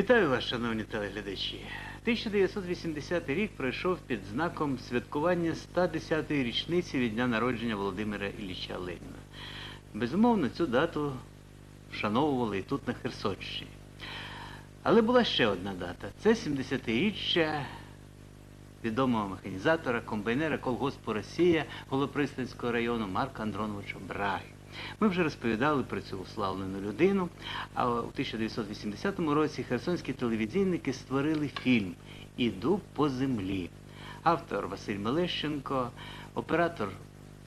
Вітаю вас, шановні телеглядачі. 1980 рік пройшов під знаком святкування 110-ї річниці від дня народження Володимира Ілліча Леніна. Безумовно, цю дату вшановували і тут на Херсонщині. Але була ще одна дата. Це 70-річчя відомого механізатора, комбайнера колгоспу Росія Голопристанського району Марка Андроновича Браги. Ми вже розповідали про цю уславлену людину, а у 1980 році херсонські телевізійники створили фільм Іду по землі. Автор Василь Мелещенко, оператор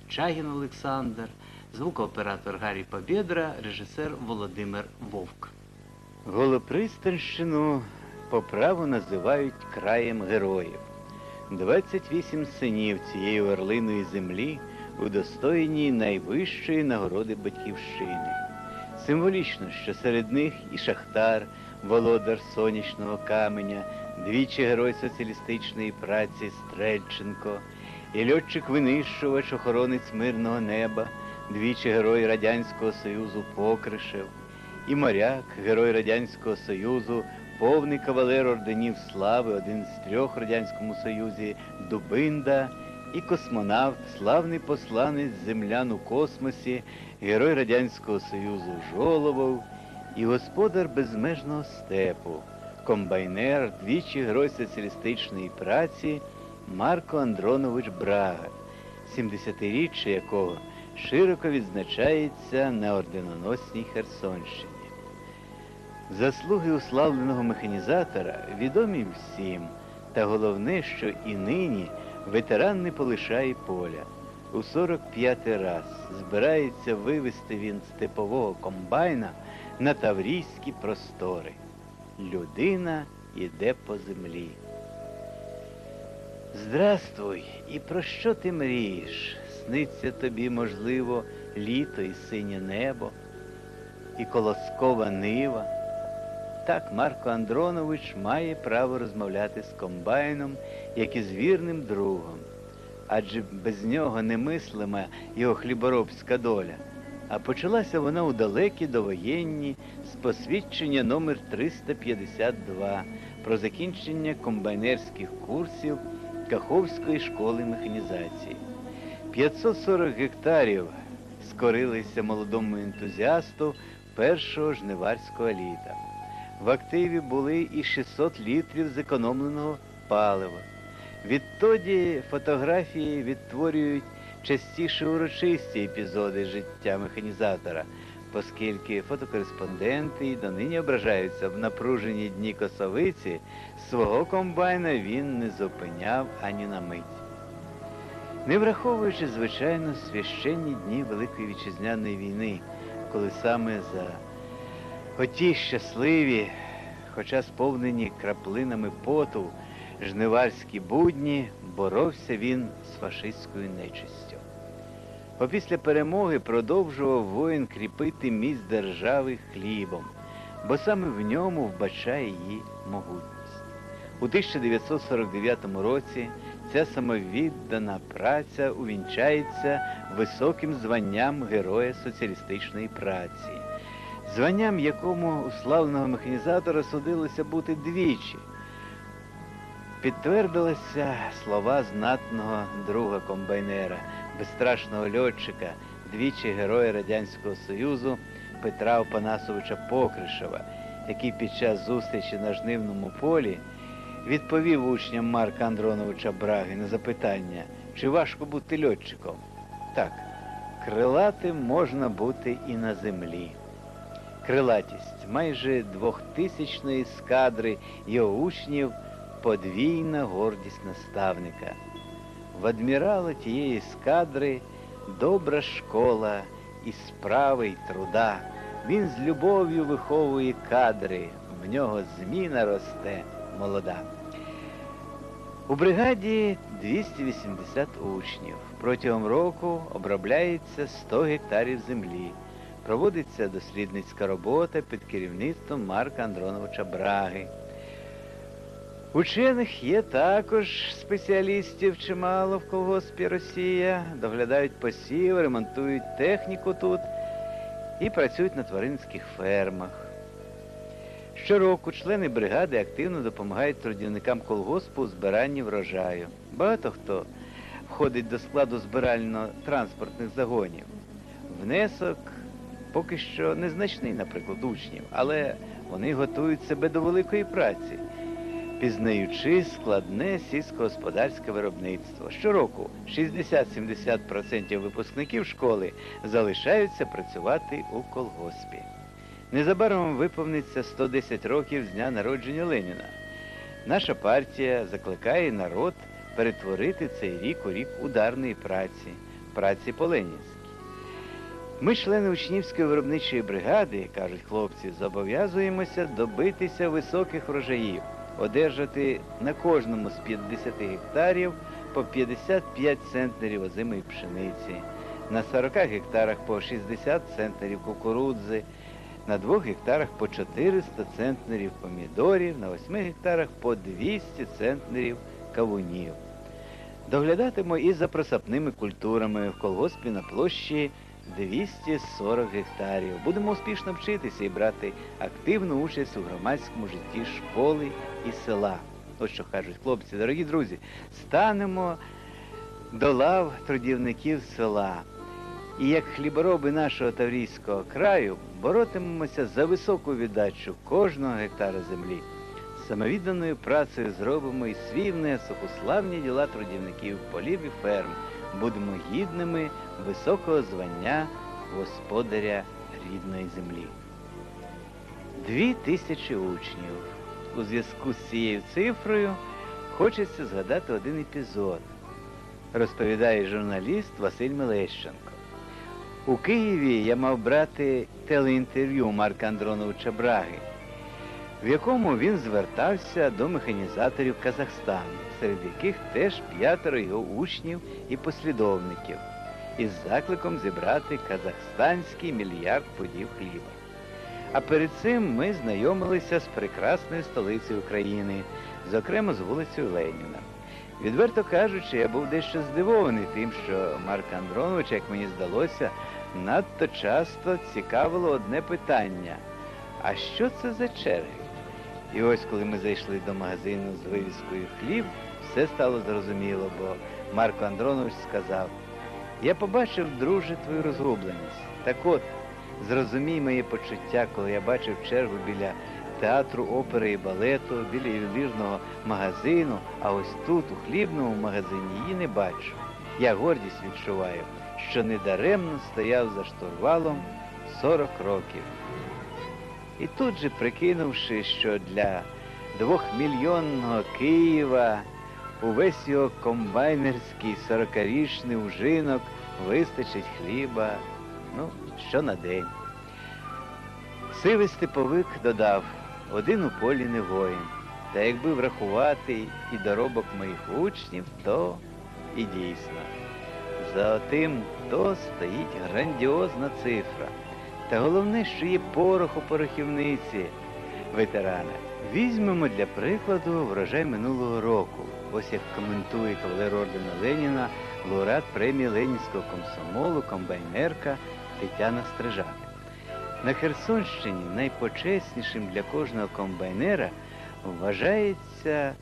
Чагін Олександр, звукооператор Гаррі Побєдра, режисер Володимир Вовк. Голопристанщину по праву називають краєм героїв. 28 синів цієї орлиної землі удостоєні найвищої нагороди батьківщини. Символічно, що серед них і шахтар, володар сонячного каменя, двічі герой соціалістичної праці Стрельченко, і льотчик-винищувач, охоронець мирного неба, двічі герой Радянського Союзу Покришев, і моряк, герой Радянського Союзу, повний кавалер орденів слави, один з трьох Радянському Союзі, Дубинда, і космонавт, славний посланець землян у космосі, герой Радянського Союзу Жолобов, і господар безмежного степу, комбайнер, двічі герой соціалістичної праці Марко Андронович Брага, 70-річчя якого широко відзначається на орденоносній Херсонщині. Заслуги уславленого механізатора відомі всім, та головне, що і нині ветеран не полишає поля. У 45-й раз збирається вивести він степового комбайна на таврійські простори. Людина іде по землі. Здрастуй, і про що ти мрієш? Сниться тобі, можливо, літо і синє небо, і колоскова нива. Так Марко Андронович має право розмовляти з комбайном, як і з вірним другом. Адже без нього немислима його хліборобська доля. А почалася вона у далекі довоєнні з посвідчення номер 352 про закінчення комбайнерських курсів Каховської школи механізації. 540 гектарів скорилися молодому ентузіасту першого жниварського літа. В активі були і 600 літрів зекономленого палива. Відтоді фотографії відтворюють частіше урочисті епізоди життя механізатора, оскільки фотокореспонденти й донині ображаються в напружені дні косовиці, свого комбайна він не зупиняв ані на мить. Не враховуючи, звичайно, священні дні Великої Вітчизняної війни, коли саме за оті щасливі, хоча сповнені краплинами поту, жниварські будні, боровся він з фашистською нечистю. Опісля перемоги продовжував воїн кріпити міць держави хлібом, бо саме в ньому вбачає її могутність. У 1949 році ця самовіддана праця увінчається високим званням Героя соціалістичної праці, званням якому у славного механізатора судилося бути двічі. Підтвердилися слова знатного друга комбайнера, безстрашного льотчика, двічі героя Радянського Союзу Петра Опанасовича Покришева, який під час зустрічі на жнивному полі відповів учням Марка Андроновича Браги на запитання, чи важко бути льотчиком. Так, крилатим можна бути і на землі. Крилатість майже двохтисячної ескадри його учнів подвійна гордість наставника. В адмірала тієї ескадри добра школа і справи й труда. Він з любов'ю виховує кадри, в нього зміна росте молода. У бригаді 280 учнів. Протягом року обробляється 100 гектарів землі. Проводиться дослідницька робота під керівництвом Марка Андроновича Браги. Учених є також спеціалістів чимало в колгоспі Росія, доглядають посів, ремонтують техніку тут і працюють на тваринських фермах. Щороку члени бригади активно допомагають трудівникам колгоспу у збиранні врожаю. Багато хто входить до складу збирально-транспортних загонів. Внесок поки що незначний, наприклад, учнів, але вони готують себе до великої праці, пізнаючи складне сільськогосподарське виробництво. Щороку 60-70% випускників школи залишаються працювати у колгоспі. Незабаром виповниться 110 років з дня народження Леніна. Наша партія закликає народ перетворити цей рік у рік ударної праці, праці по-ленінськи. Ми, члени учнівської виробничої бригади, кажуть хлопці, зобов'язуємося добитися високих врожаїв, одержати на кожному з 50 гектарів по 55 центнерів озимої пшениці, на 40 гектарах по 60 центнерів кукурудзи, на 2 гектарах по 400 центнерів помідорів, на 8 гектарах по 200 центнерів кавунів. Доглядатимо і за просапними культурами в колгоспі на площі 240 гектарів. Будемо успішно вчитися і брати активну участь у громадському житті школи і села. Ось що кажуть хлопці, дорогі друзі, станемо до лав трудівників села. І як хлібороби нашого Таврійського краю боротимемося за високу віддачу кожного гектара землі. Самовідданою працею зробимо і свій внесок у славні діла трудівників полів і ферм. Будемо гідними високого звання господаря рідної землі. Дві тисячі учнів. У зв'язку з цією цифрою хочеться згадати один епізод, розповідає журналіст Василь Мелещенко. У Києві я мав брати телеінтерв'ю Марка Андроновича Браги, в якому він звертався до механізаторів Казахстану, серед яких теж п'ятеро його учнів і послідовників, із закликом зібрати казахстанський мільярд пудів хліба. А перед цим ми знайомилися з прекрасною столицею України, зокрема з вулицею Леніна. Відверто кажучи, я був дещо здивований тим, що Марк Андронович, як мені здалося, надто часто цікавило одне питання: а що це за черги? І ось коли ми зайшли до магазину з вивіскою хліб, все стало зрозуміло, бо Марко Андронович сказав: Я побачив, друже, твою розгубленість. Так от, зрозумій моє почуття, коли я бачив чергу біля театру опери і балету, біля ювелірного магазину, а ось тут, у хлібному магазині, її не бачу. Я гордість відчуваю, що недаремно стояв за штурвалом 40 років. І тут же прикинувши, що для двохмільйонного Києва увесь його комбайнерський сорокарічний ужинок вистачить хліба, ну, що на день. Сивий степовик додав, один у полі не воїн. Та якби врахувати і доробок моїх учнів, то і дійсно. За тим то стоїть грандіозна цифра. Та головне, що є порох у порохівниці ветерана. Візьмемо для прикладу врожай минулого року. Ось як коментує кавалер ордена Леніна, лауреат премії Ленінського комсомолу, комбайнерка Тетяна Стрижак. На Херсонщині найпочеснішим для кожного комбайнера вважається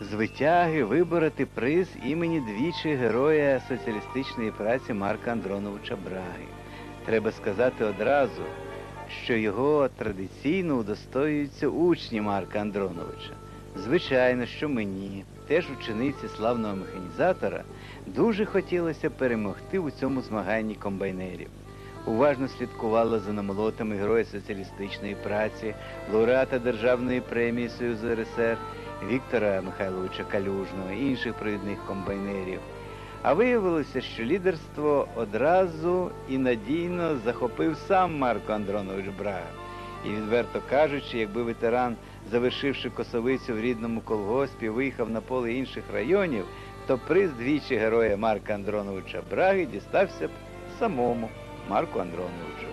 з витяги вибороти приз імені двічі героя соціалістичної праці Марка Андроновича Браги. Треба сказати одразу, що його традиційно удостоюються учні Марка Андроновича. Звичайно, що мені, теж учениці славного механізатора, дуже хотілося перемогти у цьому змаганні комбайнерів. Уважно слідкувала за намолотами Героя соціалістичної праці, лауреата Державної премії Союзу РСР Віктора Михайловича Калюжного інших провідних комбайнерів. А виявилося, що лідерство одразу і надійно захопив сам Марко Андронович Брага. І відверто кажучи, якби ветеран, завершивши косовицю в рідному колгоспі, виїхав на поле інших районів, то приз двічі героя Марка Андроновича Браги дістався б самому Марку Андроновичу.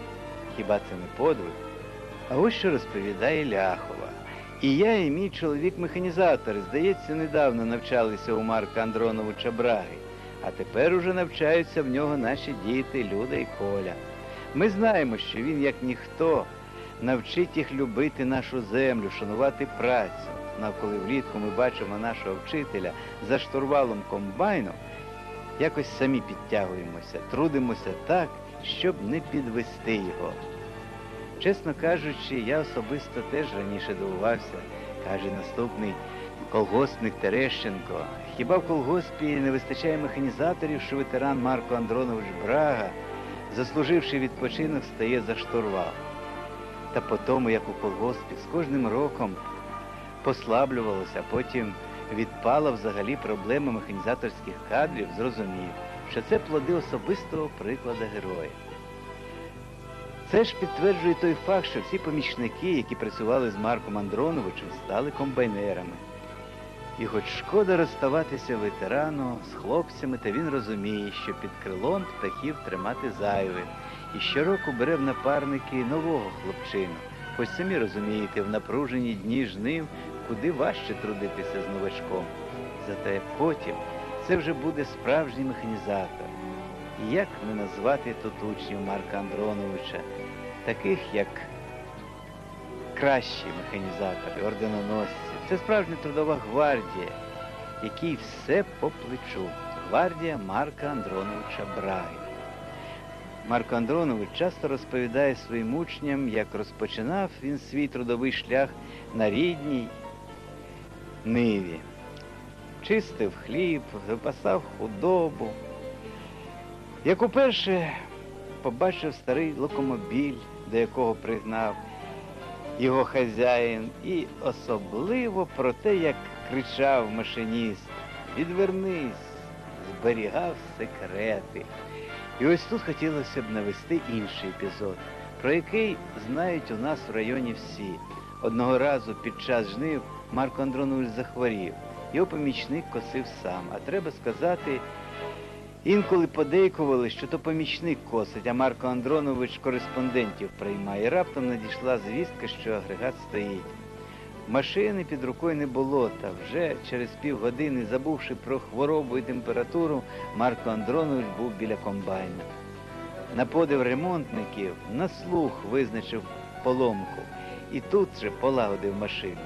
Хіба це не подвиг? А ось що розповідає Ляхова. І я, і мій чоловік-механізатор, здається, недавно навчалися у Марка Андроновича Браги, а тепер уже навчаються в нього наші діти Люда і Коля. Ми знаємо, що він, як ніхто, навчить їх любити нашу землю, шанувати працю. Ну, а коли влітку ми бачимо нашого вчителя за штурвалом комбайну, якось самі підтягуємося, трудимося так, щоб не підвести його. Чесно кажучи, я особисто теж раніше дивувався, каже наступний колгоспник Терещенко. Хіба в колгоспі не вистачає механізаторів, що ветеран Марко Андронович Брага, заслуживши відпочинок, стає за штурвал. Та по тому, як у колгоспі з кожним роком послаблювалося, потім відпала взагалі проблема механізаторських кадрів, зрозумів, що це плоди особистого прикладу героя. Це ж підтверджує той факт, що всі помічники, які працювали з Марком Андроновичем, стали комбайнерами. І хоч шкода розставатися ветерану з хлопцями, та він розуміє, що під крилом птахів тримати зайве, і щороку бере в напарники нового хлопчину. Хоч самі розумієте, в напружені дні жнив куди важче трудитися з новачком. Зате потім це вже буде справжній механізатор. І як не назвати тут учнів Марка Андроновича, таких як кращі механізатори, орденоносці. Це справжня трудова гвардія, якій все по плечу. Гвардія Марка Андроновича Браги. Марко Андронович часто розповідає своїм учням, як розпочинав він свій трудовий шлях на рідній ниві. Чистив хліб, випасав худобу. Як уперше побачив старий локомобіль, до якого пригнав його хазяїн, і особливо про те, як кричав машиніст, відвернись, зберігав секрети. І ось тут хотілося б навести інший епізод, про який знають у нас в районі всі. Одного разу під час жнив Марко Андронович захворів. Його помічник косив сам. А треба сказати, інколи подейкували, що то помічник косить, а Марко Андронович кореспондентів приймає. Раптом надійшла звістка, що агрегат стоїть. Машини під рукою не було, та вже через півгодини, забувши про хворобу і температуру, Марко Андронович був біля комбайна. На подив ремонтників на слух визначив поломку і тут же полагодив машину.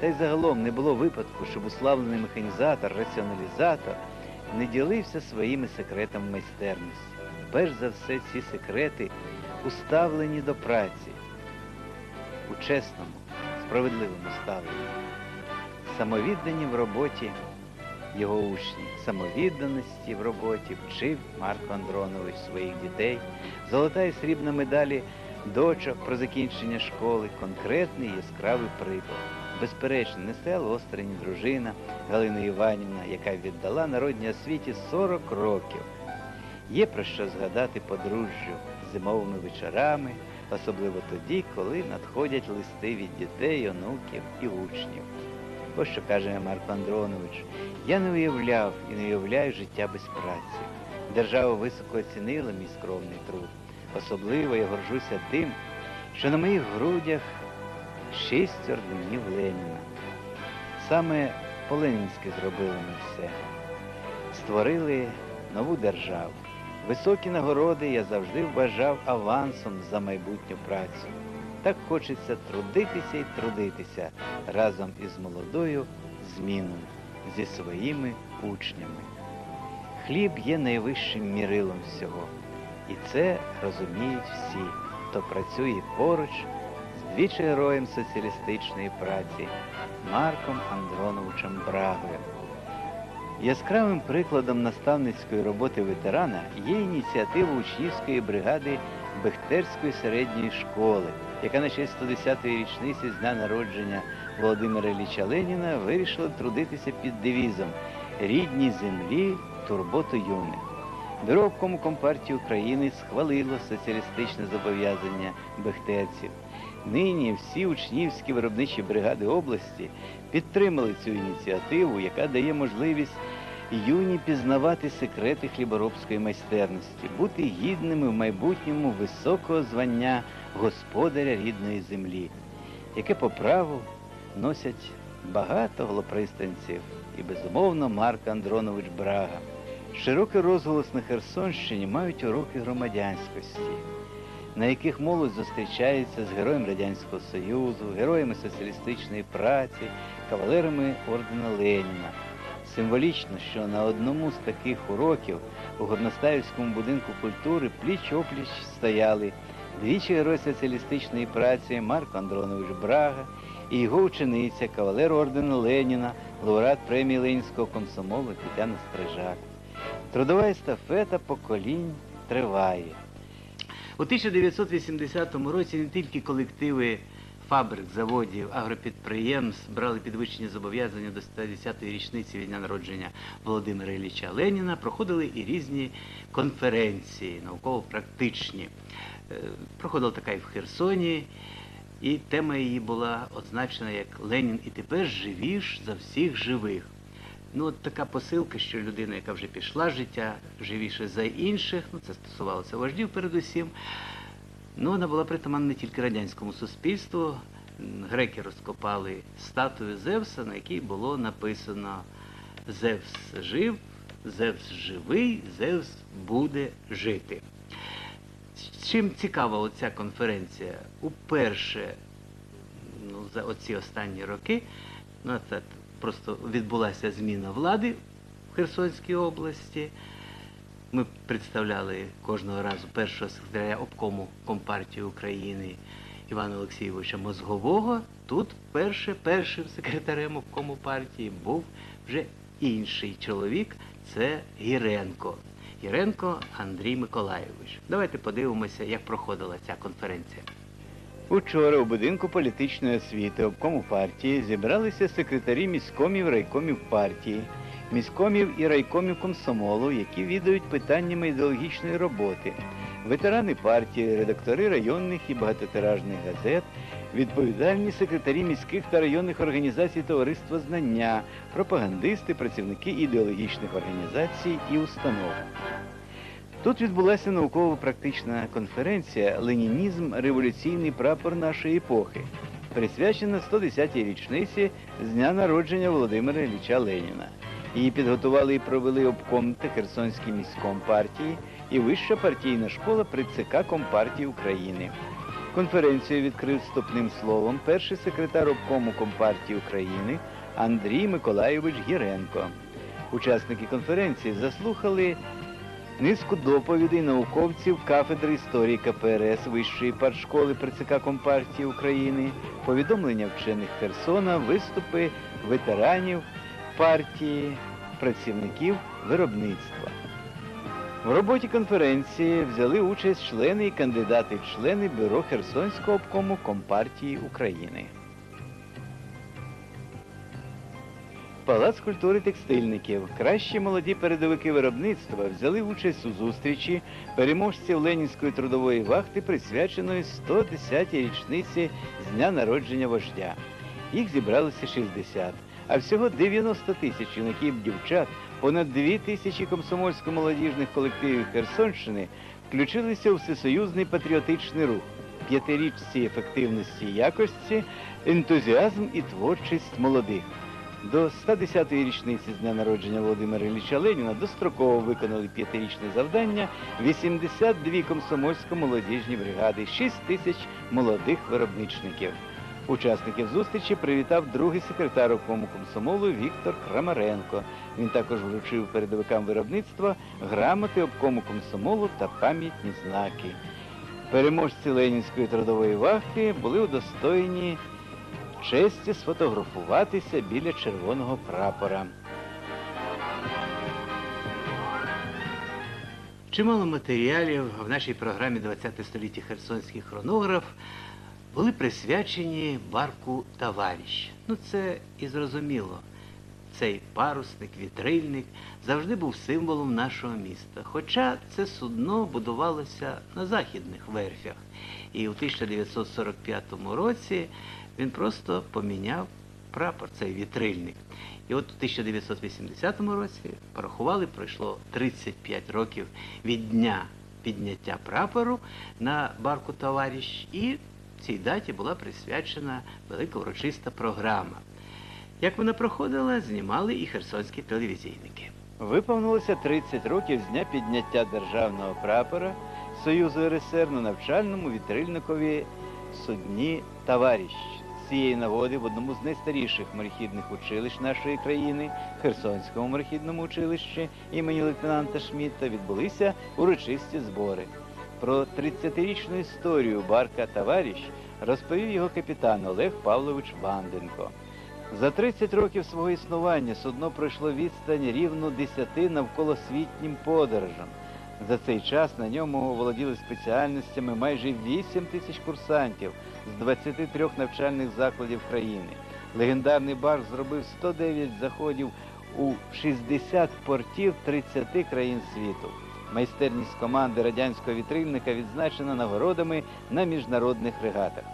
Та й загалом не було випадку, щоб уславлений механізатор, раціоналізатор не ділився своїми секретами майстерності. Перш за все, ці секрети уставлені до праці у чесному, справедливому ставленні, самовіддані в роботі його учні, самовідданості в роботі вчив Марко Андронович своїх дітей, золота і срібна медалі дочок про закінчення школи, конкретний яскравий приклад. Безперечно, не стояла дружина Галина Іванівна, яка віддала народній освіті 40 років. Є про що згадати подружжю зимовими вечорами, особливо тоді, коли надходять листи від дітей, онуків і учнів. Ось що каже Марко Андронович, я не уявляв і не уявляю життя без праці. Держава високо оцінила мій скромний труд. Особливо я горжуся тим, що на моїх грудях шість орденів Леніна. Саме по-ленінськи зробили ми все. Створили нову державу. Високі нагороди я завжди вважав авансом за майбутню працю. Так хочеться трудитися і трудитися разом із молодою зміною, зі своїми учнями. Хліб є найвищим мірилом всього. І це розуміють всі, хто працює поруч двічі героєм соціалістичної праці Марком Андроновичем Брагою. Яскравим прикладом наставницької роботи ветерана є ініціатива учнівської бригади Бехтерської середньої школи, яка на честь 110-ї річниці з дня народження Володимира Ілліча Леніна вирішила трудитися під девізом Рідній землі турботу юних. Бюро обкому Компартії України схвалило соціалістичне зобов'язання бехтерців. Нині всі учнівські виробничі бригади області підтримали цю ініціативу, яка дає можливість юні пізнавати секрети хліборобської майстерності, бути гідними в майбутньому високого звання господаря рідної землі, яке по праву носять багато голопристанців і, безумовно, Марк Андронович Брага. Широкий розголос на Херсонщині мають уроки громадянськості. На яких молодь зустрічається з героєм Радянського Союзу, героями соціалістичної праці, кавалерами ордена Леніна. Символічно, що на одному з таких уроків у Горностаївському будинку культури пліч-опліч стояли двічі герой соціалістичної праці Марко Андронович Брага і його учениця, кавалер ордену Леніна, лауреат премії Ленінського комсомолу Тетяна Стрижак. Трудова естафета поколінь триває. У 1980 році не тільки колективи фабрик, заводів, агропідприємств брали підвищені зобов'язання до 110-ї річниці від дня народження Володимира Ілліча Леніна, проходили і різні конференції, науково-практичні. Е, Проходила така і в Херсоні, і тема її була означена як Ленін і тепер живіш за всіх живих. Ну, от така посилка, що людина, яка вже пішла з життя, живіше за інших, ну це стосувалося вождів передусім. Ну, вона була притаманна не тільки радянському суспільству. Греки розкопали статую Зевса, на якій було написано Зевс жив, Зевс живий, Зевс буде жити. Чим цікава оця конференція? Уперше ну, за оці останні роки, ну, це просто відбулася зміна влади в Херсонській області. Ми представляли кожного разу першого секретаря обкому Компартії України Івана Олексійовича Мозгового. Тут перше, першим секретарем обкому партії був вже інший чоловік, це Гіренко. Гіренко Андрій Миколайович. Давайте подивимося, як проходила ця конференція. Учора у будинку політичної освіти обкому партії зібралися секретарі міськомів райкомів партії, міськомів і райкомів комсомолу, які відають питаннями ідеологічної роботи, ветерани партії, редактори районних і багатотиражних газет, відповідальні секретарі міських та районних організацій Товариства Знання, пропагандисти, працівники ідеологічних організацій і установ. Тут відбулася науково-практична конференція Ленінізм революційний прапор нашої епохи, присвячена 110-й річниці з дня народження Володимира Ілліча Леніна. Її підготували і провели обком та Херсонський міськом партії і вища партійна школа при ЦК Компартії України. Конференцію відкрив вступним словом перший секретар обкому Компартії України Андрій Миколайович Гіренко. Учасники конференції заслухали низку доповідей науковців кафедри історії КПРС Вищої партшколи при ЦК Компартії України, повідомлення вчених Херсона, виступи ветеранів партії, працівників виробництва. В роботі конференції взяли участь члени і кандидати в члени бюро Херсонського обкому Компартії України. Палац культури текстильників. Кращі молоді передовики виробництва взяли участь у зустрічі переможців Ленінської трудової вахти, присвяченої 110-й річниці з дня народження вождя. Їх зібралося 60, а всього 90 тисяч юнаків дівчат, понад 2 тисячі комсомольсько-молодіжних колективів Херсонщини включилися у всесоюзний патріотичний рух. П'ятирічці ефективності і якості, ентузіазм і творчість молодих. До 110-ї річниці з дня народження Володимира Ілліча Леніна достроково виконали п'ятирічне завдання 82 комсомольсько-молодіжні бригади, 6 тисяч молодих виробничників. Учасників зустрічі привітав другий секретар обкому комсомолу Віктор Крамаренко. Він також вручив передовикам виробництва грамоти обкому комсомолу та пам'ятні знаки. Переможці Ленінської трудової вахти були удостоєні честі сфотографуватися біля червоного прапора. Чимало матеріалів в нашій програмі 20 століття Херсонський хронограф були присвячені барку Товаріщ. Ну це і зрозуміло. Цей парусник, вітрильник завжди був символом нашого міста. Хоча це судно будувалося на західних верфях. І у 1945 році він просто поміняв прапор, цей вітрильник. І от у 1980 році порахували, пройшло 35 років від дня підняття прапору на барку товариш, і цій даті була присвячена велика урочиста програма. Як вона проходила, знімали і херсонські телевізійники. Виповнилося 30 років з дня підняття державного прапора Союзу РСР на навчальному вітрильникові судні «Товаріщ». Цієї нагоди в одному з найстаріших морехідних училищ нашої країни, Херсонському морехідному училищі імені лейтенанта Шмідта, відбулися урочисті збори. Про 30-річну історію барка «Товаріщ» розповів його капітан Олег Павлович Ванденко. За 30 років свого існування судно пройшло відстань рівну 10 навколосвітнім подорожам. За цей час на ньому володіли спеціальностями майже 8 тисяч курсантів з 23 навчальних закладів країни. Легендарний барк зробив 109 заходів у 60 портів 30 країн світу. Майстерність команди радянського вітрильника відзначена нагородами на міжнародних регатах.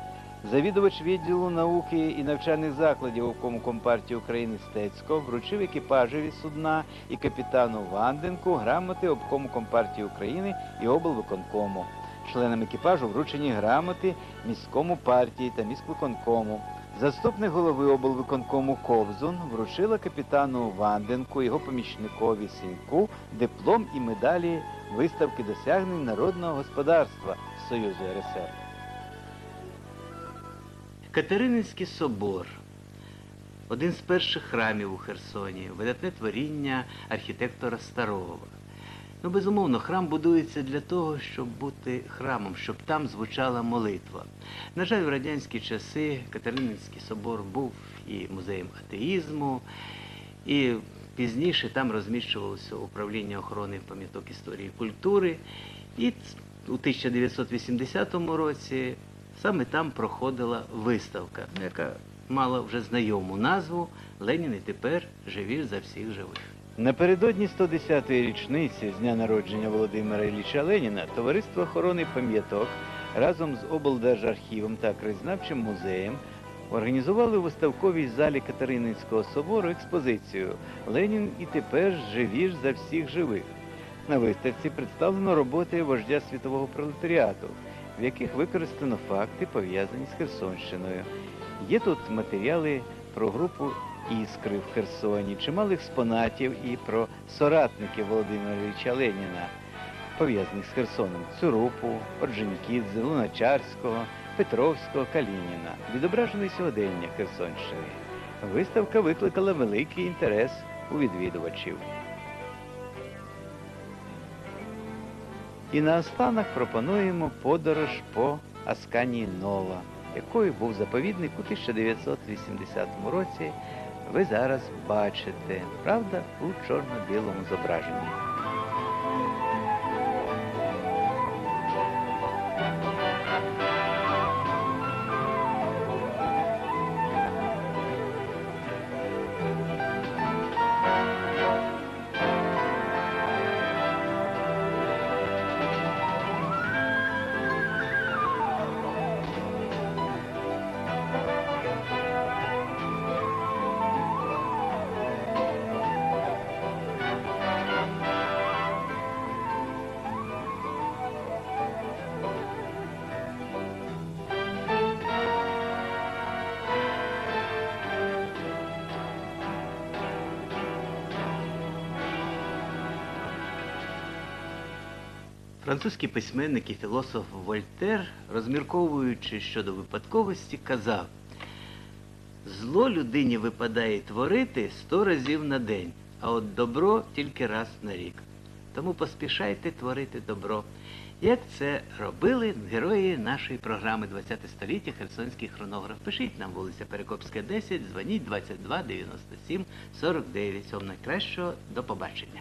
Завідувач відділу науки і навчальних закладів обкому компартії України Стецько вручив екіпажеві судна і капітану Ванденку грамоти обкому компартії України і облвиконкому. Членам екіпажу вручені грамоти міському партії та міськвиконкому. Заступник голови облвиконкому Ковзун вручила капітану Ванденку, його помічникові Сіньку диплом і медалі виставки досягнень народного господарства Союзу РСР. Катерининський собор один з перших храмів у Херсоні, видатне творіння архітектора Старого. Ну, безумовно, храм будується для того, щоб бути храмом, щоб там звучала молитва. На жаль, в радянські часи Катерининський собор був і музеєм атеїзму, і пізніше там розміщувалося управління охорони пам'яток історії і культури. І у 1980 році саме там проходила виставка, яка мала вже знайому назву Ленін і тепер живі за всіх живих. Напередодні 110-ї річниці з дня народження Володимира Ілліча Леніна Товариство охорони пам'яток разом з облдержархівом та краєзнавчим музеєм організували у виставковій залі Катерининського собору експозицію Ленін і тепер живі за всіх живих. На виставці представлено роботи вождя світового пролетаріату, в яких використано факти, пов'язані з Херсонщиною. Є тут матеріали про групу Іскри в Херсоні, чимало експонатів і про соратників Володимира Ілліча Леніна, пов'язаних з Херсоном Цурупу, Орджонікідзе, Луначарського, Петровського, Калініна, відображений сьогодення Херсонщини. Виставка викликала великий інтерес у відвідувачів. І наостанок пропонуємо подорож по Асканії Нова, якою був заповідник у 1980 році. Ви зараз бачите, правда, у чорно-білому зображенні. Французький письменник і філософ Вольтер, розмірковуючи щодо випадковості, казав: зло людині випадає творити сто разів на день, а от добро тільки раз на рік. Тому поспішайте творити добро. Як це робили герої нашої програми 20 століття Херсонський хронограф. Пишіть нам вулиця Перекопська, 10, дзвоніть 22 97 49. Всього найкращого, до побачення.